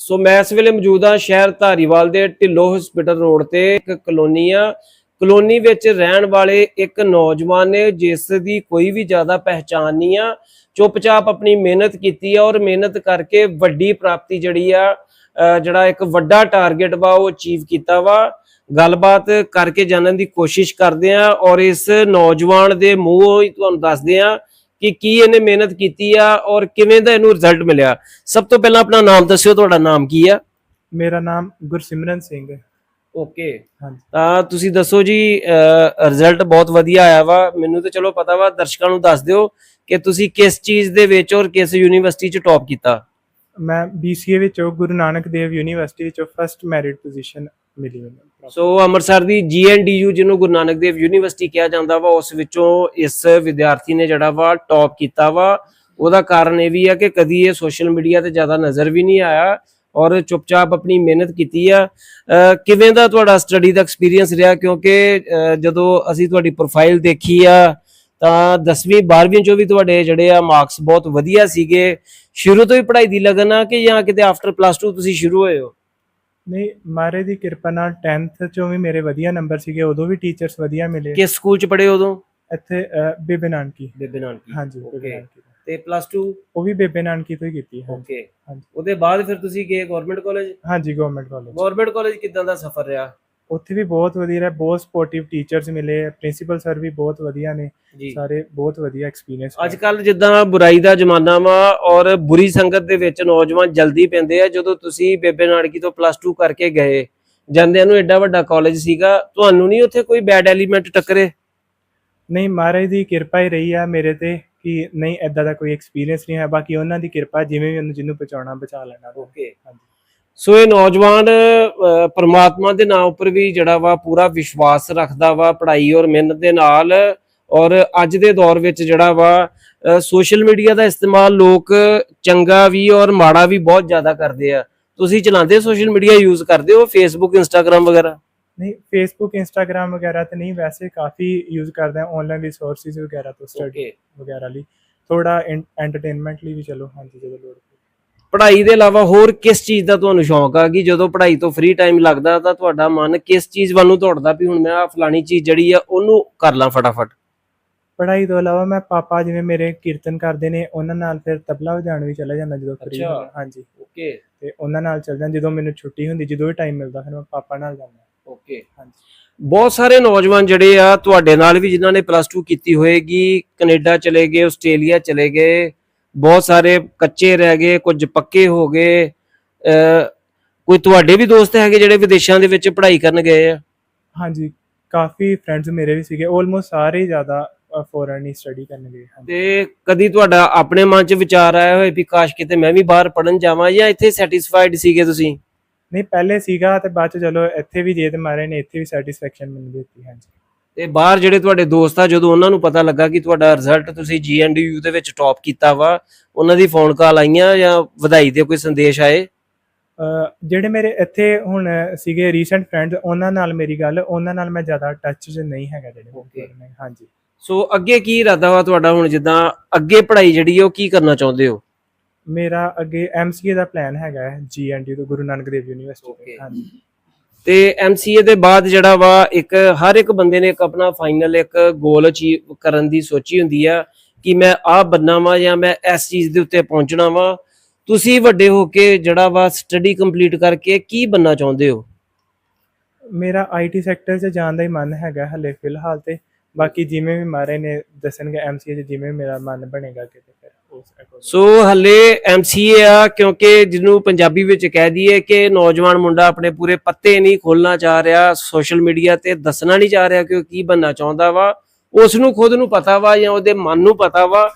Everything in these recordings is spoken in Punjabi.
ਸੋ ਮੈਂ ਇਸ ਵੇਲੇ ਮੌਜੂਦ ਹਾਂ ਸ਼ਹਿਰ ਧਾਰੀਵਾਲ ਦੇ ਢਿੱਲੋ ਹਸਪੀਟਲ ਰੋਡ ਤੇ, ਇੱਕ ਕਲੋਨੀ ਆ। ਕਲੋਨੀ ਵਿੱਚ ਰਹਿਣ ਵਾਲੇ ਇੱਕ ਨੌਜਵਾਨ ਨੇ, ਜਿਸ ਦੀ ਕੋਈ ਵੀ ਜ਼ਿਆਦਾ ਪਹਿਚਾਨ ਨਹੀਂ ਆ, ਚੁੱਪਚਾਪ ਆਪਣੀ ਮਿਹਨਤ ਕੀਤੀ ਆ ਔਰ ਮਿਹਨਤ ਕਰਕੇ ਵੱਡੀ ਪ੍ਰਾਪਤੀ ਜਿਹੜੀ ਆ ਜਿਹੜਾ ਇੱਕ ਵੱਡਾ ਟਾਰਗੇਟ ਵਾ, ਉਹ ਅਚੀਵ ਕੀਤਾ ਵਾ। ਗੱਲਬਾਤ ਕਰਕੇ ਜਾਣਨ ਦੀ ਕੋਸ਼ਿਸ਼ ਕਰਦੇ ਆ ਔਰ ਇਸ ਨੌਜਵਾਨ ਦੇ ਮੂੰਹੋਂ ਹੀ ਤੁਹਾਨੂੰ ਦੱਸਦੇ ਆ ਕਿ ਕੀ ਇਹਨੇ ਮਿਹਨਤ ਕੀਤੀ ਆ ਔਰ ਕਿਵੇਂ ਦਾ ਇਹਨੂੰ ਰਿਜ਼ਲਟ ਮਿਲਿਆ? ਸਭ ਤੋਂ ਪਹਿਲਾਂ ਆਪਣਾ ਨਾਮ ਦੱਸਿਓ ਤੁਹਾਡਾ ਨਾਮ ਕੀ ਆ? ਮੇਰਾ ਨਾਮ ਗੁਰਸਿਮਰਨ ਸਿੰਘ ਹੈ। ਓਕੇ ਹਾਂਜੀ। ਤਾਂ ਤੁਸੀਂ ਦੱਸੋ ਜੀ ਰਿਜ਼ਲਟ ਬਹੁਤ ਵਧੀਆ ਆਇਆ ਵਾ। ਮੈਨੂੰ ਤਾਂ ਚਲੋ ਪਤਾ ਵਾ ਦਰਸ਼ਕਾਂ ਨੂੰ ਦੱਸ ਦਿਓ ਕਿ ਤੁਸੀਂ ਕਿਸ ਚੀਜ਼ ਦੇ ਵਿੱਚ ਔਰ ਕਿਸ ਯੂਨੀਵਰਸਿਟੀ ਚ ਟੌਪ ਕੀਤਾ। ਮੈਂ BCA ਵਿੱਚੋਂ ਗੁਰੂ ਨਾਨਕ ਦੇਵ ਯੂਨੀਵਰਸਿਟੀ ਵਿੱਚੋਂ ਫਰਸਟ ਮੈਰਿਟ ਪੋਜੀਸ਼ਨ ਮਿਲੀ ਮੈਨੂੰ। ਸੋ ਅੰਮ੍ਰਿਤਸਰ ਦੀ GNDU ਜਿਹਨੂੰ ਗੁਰੂ ਨਾਨਕ ਦੇਵ ਯੂਨੀਵਰਸਿਟੀ ਕਿਹਾ ਜਾਂਦਾ ਵਾ, ਉਸ ਵਿੱਚੋਂ ਇਸ ਵਿਦਿਆਰਥੀ ਨੇ ਜਿਹੜਾ ਵਾ ਟੌਪ ਕੀਤਾ ਵਾ। ਉਹਦਾ ਕਾਰਨ ਇਹ ਵੀ ਆ ਕਿ ਕਦੀ ਇਹ ਸੋਸ਼ਲ ਮੀਡੀਆ ਤੇ ਜ਼ਿਆਦਾ ਨਜ਼ਰ ਵੀ ਨਹੀਂ ਆਇਆ ਔਰ ਚੁੱਪਚਾਪ ਆਪਣੀ ਮਿਹਨਤ ਕੀਤੀ ਆ। ਕਿਵੇਂ ਦਾ ਤੁਹਾਡਾ ਸਟੱਡੀ ਦਾ ਐਕਸਪੀਰੀਅੰਸ ਰਿਹਾ? ਕਿਉਂਕਿ ਜਦੋਂ ਅਸੀਂ ਤੁਹਾਡੀ ਪ੍ਰੋਫਾਈਲ ਦੇਖੀ ਆ, ਤਾਂ 10ਵੀਂ 12ਵੀਂ ਚੋਂ ਵੀ ਤੁਹਾਡੇ ਜਿਹੜੇ ਆ ਮਾਰਕਸ ਬਹੁਤ ਵਧੀਆ ਸੀਗੇ। ਸ਼ੁਰੂ ਤੋਂ ਹੀ ਪੜ੍ਹਾਈ ਦੀ ਲਗਨ ਆ ਕਿ ਜਾਂ ਕਿਤੇ ਆਫਟਰ ਪਲੱਸ 2 ਤੁਸੀਂ ਸ਼ੁਰੂ ਹੋਏ ਹੋ? ਨਹੀਂ ਮਾਰੇ ਦੀ ਕਿਰਪਾ ਨਾਲ 10th ਚੋਂ ਵੀ ਮੇਰੇ ਵਧੀਆ ਨੰਬਰ ਸੀਗੇ ਉਦੋਂ ਵੀ ਟੀਚਰਸ ਵਧੀਆ ਮਿਲੇ। ਕਿਸ ਸਕੂਲ ਚ ਪੜ੍ਹੇ ਉਦੋਂ? ਇੱਥੇ ਅ, ਬੇਬੇ ਨਾਨਕੀ। ਬੇਬੇ ਨਾਨਕੀ। ਹਾਂਜੀ. ਬੇਬੇ ਨਾਨਕੀ। ਤੋਂ। ਤੇ ਪਲੱਸ 2 ਉਹ ਵੀ ਬੇਬੇ ਨਾਨਕੀ ਤੋਂ ਹੀ ਕੀਤੀ ਹੈ। ਓਕੇ ਹਾਂਜੀ। ਉਹਦੇ ਬਾਅਦ ਫਿਰ ਤੁਸੀਂ ਗਏ ਗਵਰਨਮੈਂਟ ਕਾਲਜ ਹਾਂਜੀ ਗਵਰਨਮੈਂਟ ਕਾਲਜ ਗਵਰਨਮੈਂਟ ਕਾਲਜ ਕਿਦਾਂ ਦਾ ਸਫ਼ਰ ਰਿਹਾ? ਉੱਥੇ ਵੀ ਬਹੁਤ ਵਧੀਆ ਰਿਹਾ ਬਹੁਤ ਸਪੋਰਟਿਵ ਟੀਚਰਸ ਮਿਲੇ ਪ੍ਰਿੰਸੀਪਲ ਸਰ ਵੀ ਬਹੁਤ ਵਧੀਆ ਨੇ ਸਾਰੇ ਬਹੁਤ ਵਧੀਆ ਐਕਸਪੀਰੀਅੰਸ ਅੱਜ ਕੱਲ ਜਿੱਦਾਂ ਬੁਰਾਈ ਦਾ ਜ਼ਮਾਨਾ ਵਾ ਔਰ ਬੁਰੀ ਸੰਗਤ ਦੇ ਵਿੱਚ ਨੌਜਵਾਨ ਜਲਦੀ ਪੈਂਦੇ ਆ ਜਦੋਂ ਤੁਸੀਂ ਬੇਬੇ ਨਾਨਕੀ ਤੋਂ ਪਲੱਸ 2 ਕਰਕੇ ਗਏ ਜਾਂਦਿਆਂ ਨੂੰ ਐਡਾ ਵੱਡਾ ਕਾਲਜ ਸੀਗਾ ਤੁਹਾਨੂੰ ਨਹੀਂ ਉੱਥੇ ਕੋਈ ਬੈਡ ਐਲੀਮੈਂਟ ਟੱਕਰੇ? ਨਹੀਂ ਮਹਾਰਾਜ ਦੀ ਕਿਰਪਾ ਹੀ ਰਹੀ ਆ ਮੇਰੇ ਤੇ ਕਿ ਨਹੀਂ ਐਦਾਂ ਦਾ ਕੋਈ ਐਕਸਪੀਰੀਅੰਸ ਨਹੀਂ ਹੈ ਬਾਕੀ ਉਹਨਾਂ ਦੀ ਕਿਰਪਾ ਜਿਵੇਂ ਵੀ ਉਹਨੂੰ ਜਿਹਨੂੰ ਬਚਾਉਣਾ ਬਚਾ ਲੈਣਾ। ਓਕੇ ਹਾਂਜੀ। ਸੋ ਇਹ ਨੌਜਵਾਨ ਪ੍ਰਮਾਤਮਾ ਦੇ ਨਾਮ ਉੱਪਰ ਵੀ ਜਿਹੜਾ ਵਾ ਪੂਰਾ ਵਿਸ਼ਵਾਸ ਰੱਖਦਾ ਵਾ ਪੜ੍ਹਾਈ ਔਰ ਮਿਹਨਤ ਦੇ ਨਾਲ। ਔਰ ਅੱਜ ਦੇ ਦੌਰ ਵਿੱਚ ਜਿਹੜਾ ਵਾ ਸੋਸ਼ਲ ਮੀਡੀਆ ਦਾ ਇਸਤੇਮਾਲ ਲੋਕ ਚੰਗਾ ਵੀ ਔਰ ਮਾੜਾ ਵੀ ਬਹੁਤ ਜ਼ਿਆਦਾ ਕਰਦੇ ਆ। ਤੁਸੀਂ ਚਲਾਉਂਦੇ ਸੋਸ਼ਲ ਮੀਡੀਆ ਯੂਜ਼ ਕਰਦੇ ਹੋ ਫੇਸਬੁੱਕ ਇੰਸਟਾਗ੍ਰam ਵਗੈਰਾ? ਨਹੀਂ ਫੇਸਬੁੱਕ ਇੰਸਟਾਗ੍ਰam ਵਗੈਰਾ ਤੇ ਨਹੀਂ ਵੈਸੇ ਕਾਫੀ ਯੂਜ਼ ਕਰਦੇ ਆ ਆਨਲਾਈਨ ਰਿਸੋਰਸਿਸ ਵਗੈਰਾ ਤੋਂ ਸਟੱਡੀ ਵਗੈਰਾ ਲਈ। ਥੋੜਾ ਐਂਟਰਟੇਨਮੈਂਟ ਲਈ ਵੀ ਚਲੋ ਹਾਂਜੀ ਜਦੋਂ ਲੋੜ ਪਈ। ਪੜ੍ਹਾਈ ਦੇ ਇਲਾਵਾ ਹੋਰ ਕਿਸ ਚੀਜ਼ ਦਾ ਤੁਹਾਨੂੰ ਸ਼ੌਂਕ ਆ? ਕਿ ਜਦੋਂ ਪੜ੍ਹਾਈ ਤੋਂ ਫ੍ਰੀ ਟਾਈਮ ਲੱਗਦਾ ਤਾਂ ਤੁਹਾਡਾ ਮਨ ਕਿਸ ਚੀਜ਼ ਵੱਲ ਨੂੰ ਦੌੜਦਾ ਵੀ ਹੁਣ ਮੈਂ ਆ ਫਲਾਣੀ ਚੀਜ਼ ਜਿਹੜੀ ਆ ਉਹਨੂੰ ਕਰ ਲਾਂ ਫਟਾਫਟ? ਪੜ੍ਹਾਈ ਤੋਂ ਇਲਾਵਾ ਮੈਂ ਪਾਪਾ ਜਿਵੇਂ ਮੇਰੇ ਕੀਰਤਨ ਕਰਦੇ ਨੇ ਉਹਨਾਂ ਨਾਲ ਫਿਰ ਤਬਲਾ ਵਜਾਉਣ ਵੀ ਚਲਾ ਜਾਂਦਾ ਜਦੋਂ ਫ੍ਰੀ ਅੱਛਾ। ਹੁੰਦਾ ਹਾਂਜੀ। ਓਕੇ। ਤੇ ਉਹਨਾਂ ਨਾਲ ਚੱਲ ਜਾਂਦਾ ਜਦੋਂ ਮੈਨੂੰ ਛੁੱਟੀ ਹੁੰਦੀ ਜਦੋਂ ਵੀ ਟਾਈਮ ਮਿਲਦਾ ਫਿਰ ਮੈਂ ਪਾਪਾ ਨਾਲ ਜਾਂਦਾ। ਓਕੇ। ਹਾਂਜੀ। ਬਹੁਤ ਸਾਰੇ ਨੌਜਵਾਨ ਜਿਹੜੇ ਆ ਤੁਹਾਡੇ ਨਾਲ ਵੀ ਜਿਨ੍ਹਾਂ ਨੇ ਪਲੱਸ 2 ਕੀਤੀ ਹੋਏਗੀ ਕੈਨੇਡਾ ਚਲੇ ਗਏ ਆਸਟ੍ਰੇਲੀਆ ਚਲੇ ਗਏ ਬਹੁਤ ਸਾਰੇ ਕੱਚੇ ਰਹਿ ਗਏ ਕੁਝ ਪੱਕੇ ਹੋ ਗਏ। ਕੋਈ ਤੁਹਾਡੇ ਵੀ ਦੋਸਤ ਹੈਗੇ ਜਿਹੜੇ ਵਿਦੇਸ਼ਾਂ ਦੇ ਵਿੱਚ ਪੜ੍ਹਾਈ ਕਰਨ ਗਏ ਆ? ਹਾਂਜੀ ਕਾਫੀ ਫਰੈਂਡਸ ਮੇਰੇ ਵੀ ਸੀਗੇ ਆਲਮੋਸਟ ਸਾਰੇ ਜ਼ਿਆਦਾ ਫੋਰਨ ਹੀ ਸਟੱਡੀ ਕਰਨ ਗਏ ਹਾਂਜੀ। ਤੇ ਕਦੀ ਤੁਹਾਡਾ ਆਪਣੇ ਮਨ 'ਚ ਵਿਚਾਰ ਆਇਆ ਹੋਵੇ ਵੀ ਕਾਸ਼ ਕਿਤੇ ਮੈਂ ਵੀ ਬਾਹਰ ਪੜਨ ਜਾਵਾਂ ਜਾਂ ਇੱਥੇ ਸੈਟੀਸਫਾਈਡ ਸੀਗੇ ਤੁਸੀਂ? ਨਹੀਂ ਪਹਿਲੇ ਸੀਗਾ ਤੇ ਬਾਅਦ ਚ ਚਲੋ ਇੱਥੇ ਵੀ ਜੇ ਤੇ ਮਾਰੇ ਨੇ ਇੱਥੇ ਵੀ ਸੈਟੀਸਫੈਕਸ਼ਨ ਮੈਨੂੰ ਦਿੱਤੀ ਹਾਂਜੀ। ਤੇ ਬਾਹਰ ਜਿਹੜੇ ਤੁਹਾਡੇ ਦੋਸਤ ਆ ਜਦੋਂ ਉਹਨਾਂ ਨੂੰ ਪਤਾ ਲੱਗਾ ਕਿ ਤੁਹਾਡਾ ਰਿਜ਼ਲਟ ਤੁਸੀਂ ਜੀਐਨਡੀਯੂ ਦੇ ਵਿੱਚ ਟੌਪ ਕੀਤਾ ਵਾ ਉਹਨਾਂ ਦੀ ਫੋਨ ਕਾਲ ਆਈਆਂ ਜਾਂ ਵਧਾਈ ਦੇ ਕੋਈ ਸੰਦੇਸ਼ ਆਏ? ਜਿਹੜੇ ਮੇਰੇ ਇੱਥੇ ਹੁਣ ਸੀਗੇ ਰੀਸੈਂਟ ਫਰੈਂਡਸ ਉਹਨਾਂ ਨਾਲ ਮੇਰੀ ਗੱਲ ਉਹਨਾਂ ਨਾਲ ਮੈਂ ਜ਼ਿਆਦਾ ਟੱਚ 'ਚ ਨਹੀਂ ਹੈਗਾ ਜਿਹੜੇ ਨੇ। ਹਾਂਜੀ। ਸੋ ਅੱਗੇ ਕੀ ਇਰਾਦਾ ਵਾ ਤੁਹਾਡਾ ਹੁਣ ਜਿੱਦਾਂ ਅੱਗੇ ਪੜ੍ਹਾਈ ਜਿਹੜੀ ਉਹ ਕੀ ਕਰਨਾ ਚਾਹੁੰਦੇ ਹੋ? ਮੇਰਾ ਅੱਗੇ ਐਮਸੀਏ ਦਾ ਪਲਾਨ ਹੈਗਾ ਹੈ ਜੀਐਨਡੀ ਤੋਂ ਗੁਰੂ ਨਾਨਕ ਦੇਵ ਯੂਨੀਵਰਸਿਟੀ ਹਾਂਜੀ। ਤੇ ਐਮਸੀਏ ਦੇ ਬਾਅਦ ਜਿਹੜਾ ਵਾ ਇੱਕ ਹਰ ਇੱਕ ਬੰਦੇ ਨੇ ਇੱਕ ਆਪਣਾ ਫਾਈਨਲ ਇੱਕ ਗੋਲ ਅਚੀਵ ਕਰਨ ਦੀ ਸੋਚੀ ਹੁੰਦੀ ਆ ਕਿ ਮੈਂ ਆਹ ਬੰਨਾ ਵਾਂ ਜਾਂ ਮੈਂ ਇਸ ਚੀਜ਼ ਦੇ ਉੱਤੇ ਪਹੁੰਚਣਾ ਵਾਂ। ਤੁਸੀਂ ਵੱਡੇ ਹੋ ਕੇ ਜਿਹੜਾ ਵਾ ਸਟੱਡੀ ਕੰਪਲੀਟ ਕਰਕੇ ਕੀ ਬੰਨਾ ਚਾਹੁੰਦੇ ਹੋ? ਮੇਰਾ ਆਈਟੀ ਸੈਕਟਰ 'ਚ ਜਾਣ ਦਾ ਹੀ ਮਨ ਹੈਗਾ ਹਲੇ ਫਿਲਹਾਲ ਤੇ। ਬਾਕੀ ਜਿਵੇਂ ਵੀ ਮਾਰੇ ਨੇ ਦੱਸਣਗੇ ਐਮਸੀਏ 'ਚ ਜਿਵੇਂ ਮੇਰਾ ਮਨ ਬਣੇਗਾ ਕਿਤੇ ਫਿਰ। ਸੋ ਹੱਲੇ ਐਮਸੀਏ ਆ, ਕਿਉਂਕਿ ਜਿਹਨੂੰ ਪੰਜਾਬੀ ਵਿੱਚ ਕਹਿ ਦਈਏ ਕਿ ਨੌਜਵਾਨ ਮੁੰਡਾ ਆਪਣੇ ਪੂਰੇ ਪੱਤੇ ਨਹੀਂ ਖੋਲਣਾ ਚਾਹ ਰਿਹਾ ਸੋਸ਼ਲ ਮੀਡੀਆ ਤੇ ਦੱਸਣਾ ਨਹੀਂ ਚਾਹ ਰਿਹਾ ਕਿ ਉਹ ਕੀ ਬੰਨਾ ਚਾਹੁੰਦਾ ਵਾ, ਉਸ ਨੂੰ ਖੁਦ ਨੂੰ ਪਤਾ ਵਾ ਜਾਂ ਉਹਦੇ ਮਨ ਨੂੰ ਪਤਾ ਵਾ,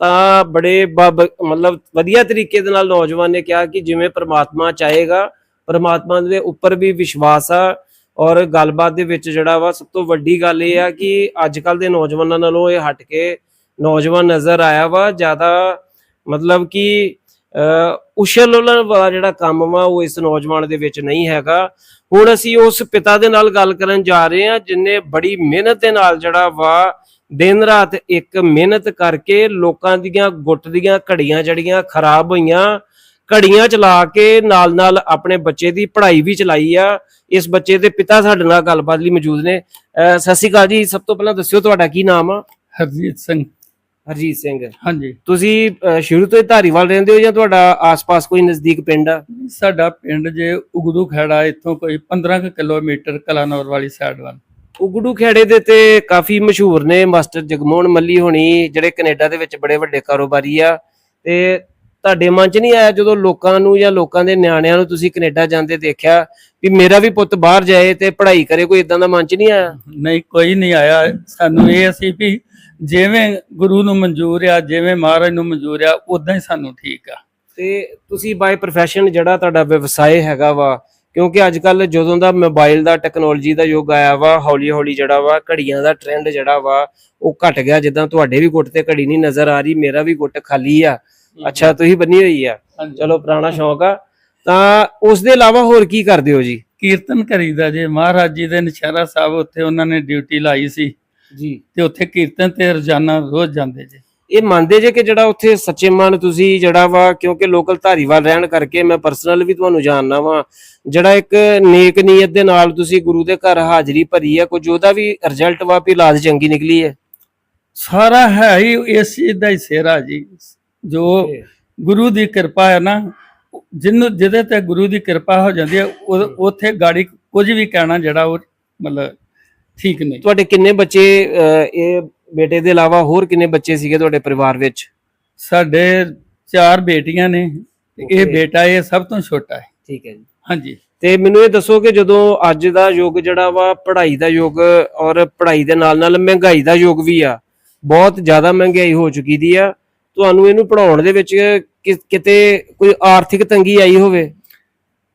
ਤਾਂ ਬੜੇ ਮਤਲਬ ਵਧੀਆ ਤਰੀਕੇ ਦੇ ਨਾਲ ਨੌਜਵਾਨ ਨੇ ਕਿਹਾ ਕਿ ਜਿਵੇਂ ਪ੍ਰਮਾਤਮਾ ਚਾਹੇਗਾ, ਪ੍ਰਮਾਤਮਾ ਦੇ ਉੱਪਰ ਵੀ ਵਿਸ਼ਵਾਸ ਆ, ਔਰ ਗੱਲਬਾਤ ਦੇ ਵਿੱਚ ਜਿਹੜਾ ਵਾ ਸਭ ਤੋਂ ਵੱਡੀ ਗੱਲ ਇਹ ਆ ਕਿ ਅੱਜ ਕੱਲ ਦੇ ਨੌਜਵਾਨਾਂ ਨਾਲੋਂ ਇਹ ਹਟ ਕੇ ਨੌਜਵਾਨ ਨਜ਼ਰ ਆਇਆ ਵਾ ਜ਼ਿਆਦਾ ਮਤਲਬ ਕਿ ਅਹ, ਉਛਲ ਉਲਣ ਵਾਲਾ ਜਿਹੜਾ ਕੰਮ ਵਾ ਉਹ ਇਸ ਨੌਜਵਾਨ ਦੇ ਵਿੱਚ ਨਹੀਂ ਹੈਗਾ। ਹੁਣ ਅਸੀਂ ਉਸ ਪਿਤਾ ਦੇ ਨਾਲ ਗੱਲ ਕਰਨ ਜਾ ਰਹੇ ਹਾਂ ਜਿਨੇ ਬੜੀ ਮਿਹਨਤ ਦੇ ਨਾਲ ਜਿਹੜਾ ਵਾ ਦਿਨ ਰਾਤ ਇੱਕ ਮਿਹਨਤ ਕਰਕੇ ਲੋਕਾਂ ਦੀਆਂ ਗੁੱਟ ਦੀਆਂ ਘੜੀਆਂ ਜੜੀਆਂ ਖਰਾਬ ਹੋਈਆਂ ਘੜੀਆਂ ਚਲਾ ਕੇ ਨਾਲ ਨਾਲ ਆਪਣੇ ਬੱਚੇ ਦੀ ਪੜ੍ਹਾਈ ਵੀ ਚਲਾਈ ਆ। ਇਸ ਬੱਚੇ ਦੇ ਪਿਤਾ ਸਾਡੇ ਨਾਲ ਗੱਲਬਾਤ ਲਈ ਮੌਜੂਦ ਨੇ। ਅਹ ਸਤਿ ਸ਼੍ਰੀ ਅਕਾਲ ਜੀ। ਸਭ ਤੋਂ ਪਹਿਲਾਂ ਦੱਸਿਓ ਤੁਹਾਡਾ ਕੀ ਨਾਮ ਆ? ਹਰਜੀਤ ਸਿੰਘ। ਹਰਜੀਤ ਸਿੰਘ। ਹਾਂਜੀ। ਤੁਸੀਂ ਅਹ ਸ਼ੁਰੂ ਤੋਂ ਹੀ ਧਾਰੀਵਾਲ ਰਹਿੰਦੇ ਹੋ ਜਾਂ ਤੁਹਾਡਾ ਆਸ-ਪਾਸ ਕੋਈ ਨਜ਼ਦੀਕ ਪਿੰਡ ਆ? ਸਾਡਾ ਪਿੰਡ ਜੇ ਉਗਦੂ ਖੇੜਾ ਇੱਥੋਂ ਕੋਈ 15 ਕੁ ਕਿਲੋਮੀਟਰ ਕਲਾਨੌਰ ਵਾਲੀ ਸਾਈਡ ਵੱਲ। ਉਗੜੂ ਖੇੜੇ ਦੇ ਤੇ ਕਾਫੀ ਮਸ਼ਹੂਰ ਨੇ ਮਾਸਟਰ ਜਗਮੋਹਨ ਮੱਲੀ ਹੋਣੀ ਜਿਹੜੇ ਕੈਨੇਡਾ ਦੇ ਵਿੱਚ ਬੜੇ ਵੱਡੇ ਕਾਰੋਬਾਰੀ ਆ। ਤੇ ਤੁਹਾਡੇ ਮਨ 'ਚ ਨਹੀਂ ਆਇਆ ਜਦੋਂ ਲੋਕਾਂ ਨੂੰ ਜਾਂ ਲੋਕਾਂ ਦੇ ਨਿਆਣਿਆਂ ਨੂੰ ਤੁਸੀਂ ਕੈਨੇਡਾ ਜਾਂਦੇ ਦੇਖਿਆ ਵੀ ਮੇਰਾ ਵੀ ਪੁੱਤ ਬਾਹਰ ਜਾਏ ਤੇ ਪੜ੍ਹਾਈ ਕਰੇ ਕੋਈ ਇਦਾਂ ਦਾ ਮਨ 'ਚ ਨਹੀਂ ਆਇਆ? ਨਹੀਂ ਕੋਈ ਨਹੀਂ ਆਇਆ। ਸਾਨੂੰ ਇਹ ਅਸੀਂ ਵੀ ਜਿਵੇਂ ਗੁਰੂ ਨੂੰ ਮਨਜ਼ੂਰ ਆ ਜਿਵੇਂ ਮਹਾਰਾਜ ਨੂੰ ਮਨਜ਼ੂਰ ਆ ਉਦਾਂ ਹੀ ਸਾਨੂੰ ਠੀਕ ਆ। ਤੇ ਤੁਸੀਂ ਬਾਈ ਪ੍ਰੋਫੈਸ਼ਨ ਜਿਹੜਾ ਤੁਹਾਡਾ ਵਿਵਸਾਏ ਹੈਗਾ ਵਾ ਕਿਉਂਕਿ ਅੱਜ ਕੱਲ ਜਦੋਂ ਦਾ ਮੋਬਾਈਲ ਦਾ ਟੈਕਨੋਲੋਜੀ ਦਾ ਯੁੱਗ ਆਇਆ ਵਾ ਹੌਲੀ ਹੌਲੀ ਜਿਹੜਾ ਵਾ ਘੜੀਆਂ ਦਾ ਟ੍ਰੈਂਡ ਜਿਹੜਾ ਵਾ ਉਹ ਘਟ ਗਿਆ। ਜਿੱਦਾਂ ਤੁਹਾਡੇ ਵੀ ਗੁੱਟ ਤੇ ਘੜੀ ਨਹੀਂ ਨਜ਼ਰ ਆ ਰਹੀ ਮੇਰਾ ਵੀ ਗੁੱਟ ਖਾਲੀ ਆ। ਅੱਛਾ ਤੁਸੀਂ ਬੰਨੀ ਹੋਈ ਆ। ਚਲੋ ਪੁਰਾਣਾ ਸ਼ੌਂਕ ਆ। ਤਾਂ ਉਸ ਦੇ ਇਲਾਵਾ ਹੋਰ ਕੀ ਕਰਦੇ ਹੋ ਜੀ? ਕੀਰਤਨ ਕਰੀਦਾ ਜੇ। ਮਹਾਰਾਜ ਜੀ ਦੇ ਨਸ਼ਹਿਰਾ ਸਾਹਿਬ ਉੱਥੇ ਉਹਨਾਂ ਨੇ ਡਿਊਟੀ ਲਾਈ ਸੀ। ਜੀ। ਤੇ ਉੱਥੇ ਕੀਰਤਨ ਤੇ ਰੋਜ਼ਾਨਾ ਰੋਜ਼ ਜਾਂਦੇ ਜੇ। ਇਹ ਮੰਨਦੇ ਜੇ ਕਿ ਜਿਹੜਾ ਉੱਥੇ ਸੱਚੇ ਮਨ ਤੁਸੀਂ ਜਿਹੜਾ ਵਾ ਕਿਉਂਕਿ ਲੋਕਲ ਧਾਰੀਵਾਲ ਰਹਿਣ ਕਰਕੇ ਮੈਂ ਪਰਸਨਲ ਵੀ ਤੁਹਾਨੂੰ ਜਾਣਨਾ ਵਾ ਜਿਹੜਾ ਇੱਕ ਨੇਕ ਨੀਅਤ ਦੇ ਨਾਲ ਤੁਸੀਂ ਗੁਰੂ ਦੇ ਘਰ ਹਾਜ਼ਰੀ ਭਰੀ ਆ ਕੁਝ ਉਹਦਾ ਵੀ ਰਿਜ਼ਲਟ ਵਾ ਵੀ ਲਾਜ ਚੰਗੀ ਨਿਕਲੀ ਹੈ? ਸਾਰਾ ਹੈ ਹੀ ਇਸ ਚੀਜ਼ ਦਾ ਹੀ ਸਿਹਰਾ ਜੀ। ਜੋ ਗੁਰੂ ਦੀ ਕਿਰਪਾ ਹੈ ਨਾ ਜਿਹਨੂੰ ਜਿਹਦੇ ਤੇ ਗੁਰੂ ਦੀ ਕਿਰਪਾ ਹੋ ਜਾਂਦੀ ਹੈ। ਉੱਥੇ ਗਾੜੀ ਕੁਝ ਵੀ ਕਹਿਣਾ ਜਿਹੜਾ ਉਹ ਮਤਲਬ ਠੀਕ ਨਹੀਂ। ਤੁਹਾਡੇ ਕਿੰਨੇ ਬੱਚੇ ਅਹ, ਇਹ ਬੇਟੇ ਦੇ ਇਲਾਵਾ ਹੋਰ ਕਿੰਨੇ ਬੱਚੇ ਸੀਗੇ ਤੁਹਾਡੇ ਪਰਿਵਾਰ ਵਿੱਚ? ਸਾਡੇ ਚਾਰ ਬੇਟੀਆਂ ਨੇ ਤੇ ਇਹ Okay. ਬੇਟਾ ਇਹ ਸਭ ਤੋਂ ਛੋਟਾ ਹੈ। ਠੀਕ ਹੈ ਜੀ। ਹਾਂਜੀ। ਤੇ ਮੈਨੂੰ ਇਹ ਦੱਸੋ ਕਿ ਜਦੋਂ ਅੱਜ ਦਾ ਯੁੱਗ ਜਿਹੜਾ ਵਾ ਪੜ੍ਹਾਈ ਦਾ ਯੁੱਗ ਔਰ ਪੜ੍ਹਾਈ ਦੇ ਨਾਲ ਨਾਲ ਮਹਿੰਗਾਈ ਦਾ ਯੁੱਗ ਵੀ ਆ ਬਹੁਤ ਜ਼ਿਆਦਾ ਮਹਿੰਗਾਈ ਹੋ ਚੁੱਕੀ ਦੀ ਆ। ਤੁਹਾਨੂੰ ਇਹਨੂੰ ਪੜਾਉਣ ਦੇ ਵਿੱਚ ਕਿ- ਕਿਤੇ ਕੋਈ ਆਰਥਿਕ ਤੰਗੀ ਆਈ ਹੋਵੇ?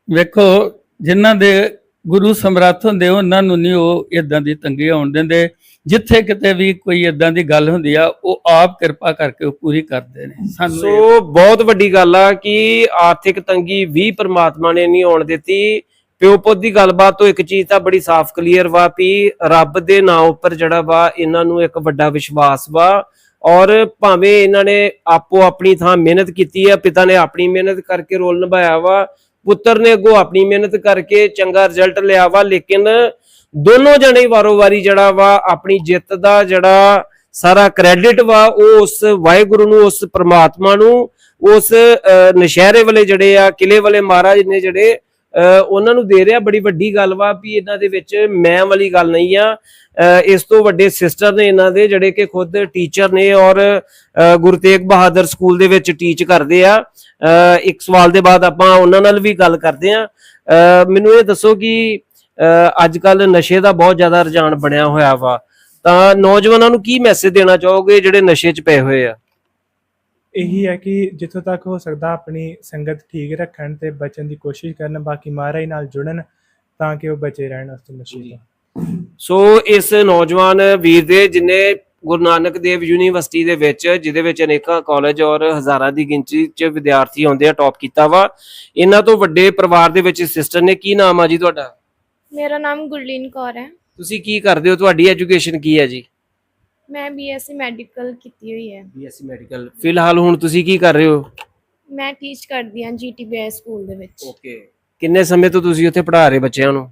ਵੇਖੋ ਜਿਨ੍ਹਾਂ ਦੇ ਗੁਰੂ ਸਮਰੱਥ ਹੁੰਦੇ ਉਹਨਾਂ ਨੂੰ ਨਹੀਂ ਉਹ ਇਦਾਂ ਦੀ ਤੰਗੀ ਆਉਣ ਦਿੰਦੇ। ਜਿੱਥੇ ਕਿਤੇ ਵੀ ਕੋਈ ਇਦਾਂ ਦੀ ਗੱਲ ਹੁੰਦੀ ਆ ਉਹ ਆਪ ਕਿਰਪਾ ਕਰਕੇ ਉਹ ਪੂਰੀ ਕਰਦੇ ਨੇ। ਸਾਨੂੰ ਸੋ ਬਹੁਤ ਵੱਡੀ ਗੱਲ ਆ ਕਿ ਆਰਥਿਕ ਤੰਗੀ ਵੀ ਪ੍ਰਮਾਤਮਾ ਨੇ ਨਹੀਂ ਆਉਣ ਦਿੱਤੀ। ਪਿਓ ਪੁੱਤ ਦੀ ਗੱਲਬਾਤ ਤੋਂ ਇੱਕ ਚੀਜ਼ ਤਾਂ ਬੜੀ ਸਾਫ਼ ਕਲੀਅਰ ਵਾ ਵੀ ਰੱਬ ਦੇ ਨਾਂ ਉੱਪਰ ਜਿਹੜਾ ਵਾ ਇਹਨਾਂ ਨੂੰ ਇੱਕ ਵੱਡਾ ਵਿਸ਼ਵਾਸ ਵਾ। ਔਰ ਭਾਵੇਂ ਇਹਨਾਂ ਨੇ ਆਪੋ ਆਪਣੀ ਥਾਂ ਮਿਹਨਤ ਕੀਤੀ ਹੈ ਪਿਤਾ ਨੇ ਆਪਣੀ ਮਿਹਨਤ ਕਰਕੇ ਰੋਲ ਨਿਭਾਇਆ ਵਾ ਪੁੱਤਰ ਨੇ ਅੱਗੋਂ ਆਪਣੀ ਮਿਹਨਤ ਕਰਕੇ ਚੰਗਾ ਰਿਜ਼ਲਟ ਲਿਆ ਵਾ ਲੇਕਿਨ ਦੋਨੋਂ ਜਣੇ ਵਾਰੋ-ਵਾਰੀ ਜਿਹੜਾ ਵਾ ਆਪਣੀ ਜਿੱਤ ਦਾ ਜਿਹੜਾ ਸਾਰਾ ਕ੍ਰੈਡਿਟ ਵਾ ਉਹ ਉਸ ਵਾਹਿਗੁਰੂ ਨੂੰ ਉਸ ਪ੍ਰਮਾਤਮਾ ਨੂੰ ਉਸ ਅਹ, ਨਸ਼ਹਿਰੇ ਵਾਲੇ ਜਿਹੜੇ ਆ ਕਿਲੇ ਵਾਲੇ ਮਹਾਰਾਜ ਨੇ ਜਿਹੜੇ ਉਹਨਾਂ ਨੂੰ ਦੇ ਰਿਹਾ ਬੜੀ ਵੱਡੀ ਗੱਲ ਵਾ ਵੀ ਇਹਨਾਂ ਦੇ ਵਿੱਚ ਮੈਂ ਵਾਲੀ ਗੱਲ ਨਹੀਂ ਆ। ਇਸ ਤੋਂ ਵੱਡੇ ਸਿਸਟਰ ਨੇ ਇਹਨਾਂ ਦੇ ਜਿਹੜੇ ਕਿ ਖੁਦ ਟੀਚਰ ਨੇ ਔਰ ਗੁਰੂ ਤੇਗ ਬਹਾਦਰ ਸਕੂਲ ਦੇ ਵਿੱਚ ਟੀਚ ਕਰਦੇ ਆ। ਇੱਕ ਸਵਾਲ ਦੇ ਬਾਅਦ ਆਪਾਂ ਉਹਨਾਂ ਨਾਲ ਵੀ ਗੱਲ ਕਰਦੇ ਆ। ਅਹ, ਮੈਨੂੰ ਇਹ ਦੱਸੋ ਕਿ ਅੱਜ ਕੱਲ ਨਸ਼ੇ ਦਾ ਬਹੁਤ ਜ਼ਿਆਦਾ ਰੁਝਾਨ ਬਣਿਆ ਹੋਇਆ ਵਾ। ਤਾਂ ਨੌਜਵਾਨਾਂ ਨੂੰ ਕੀ ਮੈਸੇਜ ਦੇਣਾ ਚਾਹੋਗੇ ਜਿਹੜੇ ਨਸ਼ੇ 'ਚ ਪਏ ਹੋਏ ਆ? ਇਹੀ ਹੈ ਕਿ ਜਿੱਥੋਂ ਤੱਕ ਹੋ ਸਕਦਾ ਆਪਣੀ ਸੰਗਤ ਠੀਕ ਰੱਖਣ ਤੇ ਬਚਣ ਦੀ ਕੋਸ਼ਿਸ਼ ਕਰਨ ਬਾਕੀ ਮਹਾਰਾਜ ਨਾਲ ਜੁੜਨ ਤਾਂ ਕਿ ਉਹ ਬਚੇ ਰਹਿਣ ਉਸ ਤੋਂ ਨਸ਼ੇ ਤੋਂ ਸੋ ਇਸ ਨੌਜਵਾਨ ਵੀਰ ਦੇ ਜਿਨੇ ਗੁਰੂ ਨਾਨਕ ਦੇਵ ਯੂਨੀਵਰਸਿਟੀ ਦੇ ਵਿੱਚ ਜਿਹਦੇ ਵਿੱਚ ਅਨੇਕਾਂ ਕਾਲਜ ਔਰ ਹਜ਼ਾਰਾਂ ਦੀ ਗਿਣਤੀ 'ਚ ਵਿਦਿਆਰਥੀ ਆਉਂਦੇ ਆ ਟੌਪ ਕੀਤਾ ਵਾ ਇਹਨਾਂ ਤੋਂ ਵੱਡੇ ਪਰਿਵਾਰ ਦੇ ਵਿੱਚ ਸਿਸਟਰ ਨੇ ਕੀ ਨਾਮ ਆ ਜੀ ਤੁਹਾਡਾ? ਮੇਰਾ ਨਾਮ ਗੁਰਲੀਨ ਕੌਰ ਹੈ। ਤੁਸੀਂ ਕੀ ਕਰਦੇ ਹੋ? ਤੁਹਾਡੀ ਐਜੂਕੇਸ਼ਨ ਕੀ ਹੈ ਜੀ? ਮੈਂ ਬੀਐਸਸੀ ਮੈਡੀਕਲ ਕੀਤੀ ਹੋਈ ਹੈ। ਬੀਐਸਸੀ ਮੈਡੀਕਲ ਫਿਲਹਾਲ ਹੁਣ ਤੁਸੀਂ ਕੀ ਕਰ ਰਹੇ ਹੋ? ਮੈਂ ਟੀਚ ਕਰਦੀ ਹਾਂ ਜੀਟੀਬੀਆਈ ਸਕੂਲ ਦੇ ਵਿੱਚ। ਓਕੇ ਕਿੰਨੇ ਸਮੇਂ ਤੋਂ ਤੁਸੀਂ ਉੱਥੇ ਪੜ੍ਹਾ ਰਹੇ ਬੱਚਿਆਂ ਨੂੰ?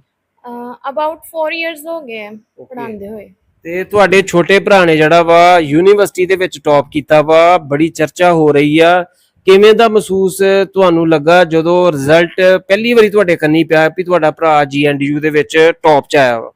ਅਬਾਊਟ 4 ਇਅਰਸ ਹੋ ਗਏ ਹੈ ਪੜ੍ਹਾਉਂਦੇ ਹੋਏ। ਤੇ ਤੁਹਾਡੇ ਛੋਟੇ ਭਰਾ ਨੇ ਜਿਹੜਾ ਵਾ ਯੂਨੀਵਰਸਿਟੀ ਦੇ ਵਿੱਚ ਟੌਪ ਕੀਤਾ ਵਾ ਬੜੀ ਚਰਚਾ ਹੋ ਰਹੀ ਆ। ਕਿਵੇਂ ਦਾ ਮਹਿਸੂਸ ਤੁਹਾਨੂੰ ਲੱਗਾ ਜਦੋਂ ਰਿਜ਼ਲਟ ਪਹਿਲੀ ਵਾਰੀ ਤੁਹਾਡੇ ਕੰਨੀ ਪਿਆ ਵੀ ਤੁਹਾਡਾ ਭਰਾ ਜੀਐਨਡੀਯੂ ਦੇ ਵਿੱਚ ਟੌਪ 'ਚ ਆਇਆ ਵਾ?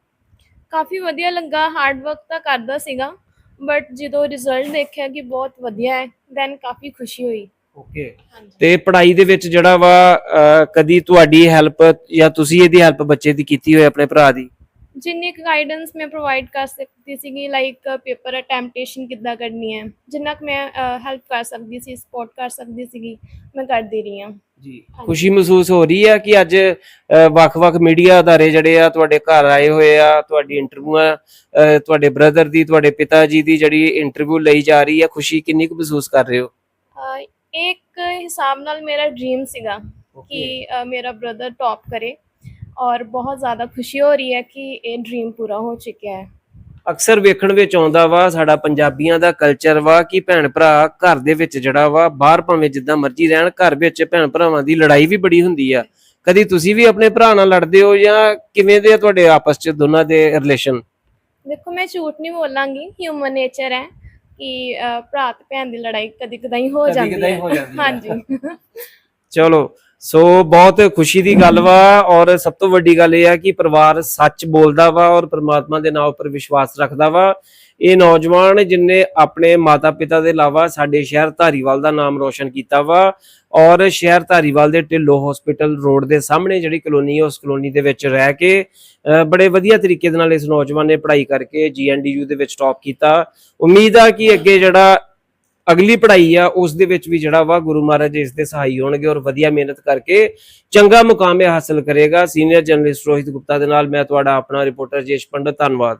ਕਾਫੀ ਵਧੀਆ ਲੱਗਾ ਹਾਰਡ ਵਰਕ ਤਾਂ ਕਰਦਾ ਸੀਗਾ। ਬਟ ਜਦੋਂ ਰਿਜ਼ਲਟ ਦੇਖਿਆ ਕਿ ਬਹੁਤ ਵਧੀਆ ਹੈ ਦੈਨ ਕਾਫੀ ਖੁਸ਼ੀ ਹੋਈ। ਓਕੇ ਹਾਂਜੀ। ਤੇ ਪੜ੍ਹਾਈ ਦੇ ਵਿੱਚ ਜਿਹੜਾ ਵਾ ਅਹ, ਕਦੀ ਤੁਹਾਡੀ ਹੈਲਪ ਜਾਂ ਤੁਸੀਂ ਇਹਦੀ ਹੈਲਪ ਬੱਚੇ ਦੀ ਕੀਤੀ ਹੋਏ ਆਪਣੇ ਭਰਾ ਦੀ? ਜਿੰਨੀ ਕੁ ਗਾਈਡੈਂਸ ਮੈਂ ਪ੍ਰੋਵਾਈਡ ਕਰ ਸਕਦੀ ਸੀਗੀ ਲਾਈਕ ਪੇਪਰ ਅਟੈਂਪਟੇਸ਼ਨ ਕਿੱਦਾਂ ਕਰਨੀ ਹੈ ਜਿੰਨਾ ਕੁ ਮੈਂ ਹੈਲਪ ਕਰ ਸਕਦੀ ਸੀ ਸਪੋਰਟ ਕਰ ਸਕਦੀ ਸੀਗੀ ਮੈਂ ਕਰਦੀ ਰਹੀ ਹਾਂ। ਜੀ। ਖੁਸ਼ੀ ਮਹਿਸੂਸ ਹੋ ਰਹੀ ਹੈ ਕਿ ਅੱਜ ਵੱਖ-ਵੱਖ ਮੀਡੀਆ ਅਦਾਰੇ ਜਿਹੜੇ ਆ ਤੁਹਾਡੇ ਘਰ ਆਏ ਹੋਏ ਆ ਤੁਹਾਡੀ ਇੰਟਰਵਿਊਆਂ ਤੁਹਾਡੇ ਬ੍ਰਦਰ ਦੀ ਤੁਹਾਡੇ ਪਿਤਾ ਜੀ ਦੀ ਜਿਹੜੀ ਇੰਟਰਵਿਊ ਲਈ ਜਾ ਰਹੀ ਹੈ ਖੁਸ਼ੀ ਕਿੰਨੀ ਕੁ ਮਹਿਸੂਸ ਕਰ ਰਹੇ ਹੋ? ਇੱਕ ਹਿਸਾਬ ਨਾਲ ਮੇਰਾ ਡ੍ਰੀਮ ਸੀਗਾ ਕਿ ਮੇਰਾ ਬ੍ਰਦਰ ਟੌਪ ਕਰੇ ਔਰ ਬਹੁਤ ਜ਼ਿਆਦਾ ਖੁਸ਼ੀ ਹੋ ਰਹੀ ਹੈ ਕਿ ਇਹ ਡ੍ਰੀਮ ਪੂਰਾ ਹੋ ਚੁੱਕਿਆ ਹੈ। ਅਕਸਰ ਵੇਖਣ ਵਿੱਚ ਆਉਂਦਾ ਵਾ ਸਾਡਾ ਪੰਜਾਬੀਆਂ ਦਾ ਕਲਚਰ ਵਾ ਕਿ ਭੈਣ ਭਰਾ ਘਰ ਦੇ ਵਿੱਚ ਜਿਹੜਾ ਵਾ ਬਾਹਰ ਭਾਵੇਂ ਜਿੱਦਾਂ ਮਰਜ਼ੀ ਰਹਿਣ ਘਰ ਵਿੱਚ ਭੈਣ ਭਰਾਵਾਂ ਦੀ ਲੜਾਈ ਵੀ ਬੜੀ ਹੁੰਦੀ ਆ। ਕਦੀ ਤੁਸੀਂ ਵੀ ਆਪਣੇ ਭਰਾ ਨਾਲ ਲੜਦੇ ਹੋ ਜਾਂ ਕਿਵੇਂ ਦੇ ਆ ਤੁਹਾਡੇ ਆਪਸ 'ਚ ਦੋਨਾਂ ਦੇ ਰਿਲੇਸ਼ਨ ਦੇਖੋ ਮੈਂ ਝੂਠ ਨਹੀਂ ਬੋਲਾਂਗੀ ਹਿਊਮਨ ਨੇਚਰ ਹੈ ਕਿ ਅਹ, ਭਰਾ ਤੇ ਭੈਣ ਦੀ ਲੜਾਈ ਕਦੀ ਕਦਾਈ ਹੋ ਜਾਂਦੀ ਕਦੀ-ਕਦਾਈ ਹੈ। ਹੋ ਜਾਂਦੀ ਹੈ। ਹਾਂਜੀ। ਚਲੋ ਸੋ ਬਹੁਤ ਖੁਸ਼ੀ ਦੀ ਗੱਲ ਵਾ ਔਰ ਸਭ ਤੋਂ ਵੱਡੀ ਗੱਲ ਇਹ ਆ ਕਿ ਪਰਿਵਾਰ ਸੱਚ ਬੋਲਦਾ ਵਾ ਔਰ ਪ੍ਰਮਾਤਮਾ ਦੇ ਨਾਮ ਉੱਪਰ ਵਿਸ਼ਵਾਸ ਰੱਖਦਾ ਵਾ। ਇਹ ਨੌਜਵਾਨ ਜਿਨਨੇ ਆਪਣੇ ਮਾਤਾ-ਪਿਤਾ ਦੇ ਇਲਾਵਾ ਸਾਡੇ ਸ਼ਹਿਰ ਧਾਰੀਵਾਲ ਦਾ ਨਾਮ ਰੋਸ਼ਨ ਕੀਤਾ ਵਾ ਔਰ ਸ਼ਹਿਰ ਧਾਰੀਵਾਲ ਦੇ ਢਿੱਲੋ ਹਸਪੀਟਲ ਰੋਡ ਦੇ ਸਾਹਮਣੇ ਜਿਹੜੀ ਕਲੋਨੀ ਹੈ ਉਸ ਕਲੋਨੀ ਦੇ ਵਿੱਚ ਰਹਿ ਕੇ ਅ, ਬੜੇ ਵਧੀਆ ਤਰੀਕੇ ਦੇ ਨਾਲ ਇਸ ਨੌਜਵਾਨ ਨੇ ਪੜ੍ਹਾਈ ਕਰਕੇ ਜੀਐਨਡੀਯੂ ਦੇ ਵਿੱਚ ਟੌਪ ਕੀਤਾ। ਉਮੀਦ ਆ ਕਿ ਅੱਗੇ ਜਿਹੜਾ ਅਗਲੀ ਪੜ੍ਹਾਈ ਆ, ਉਸ ਦੇ ਵਿੱਚ ਵੀ ਜਿਹੜਾ ਵਾ ਗੁਰੂ ਮਹਾਰਾਜ ਇਸ ਦੇ ਸਹਾਈ ਹੋਣਗੇ ਔਰ ਵਧੀਆ ਮਿਹਨਤ ਕਰਕੇ ਚੰਗਾ ਮੁਕਾਮ ਹਾਸਲ ਕਰੇਗਾ। ਸੀਨੀਅਰ ਜਰਨਲਿਸਟ ਰੋਹਿਤ ਗੁਪਤਾ ਦੇ ਨਾਲ ਮੈਂ ਤੁਹਾਡਾ ਆਪਣਾ ਰਿਪੋਰਟਰ ਜੇਸ਼ ਪੰਡਤ, ਧੰਨਵਾਦ।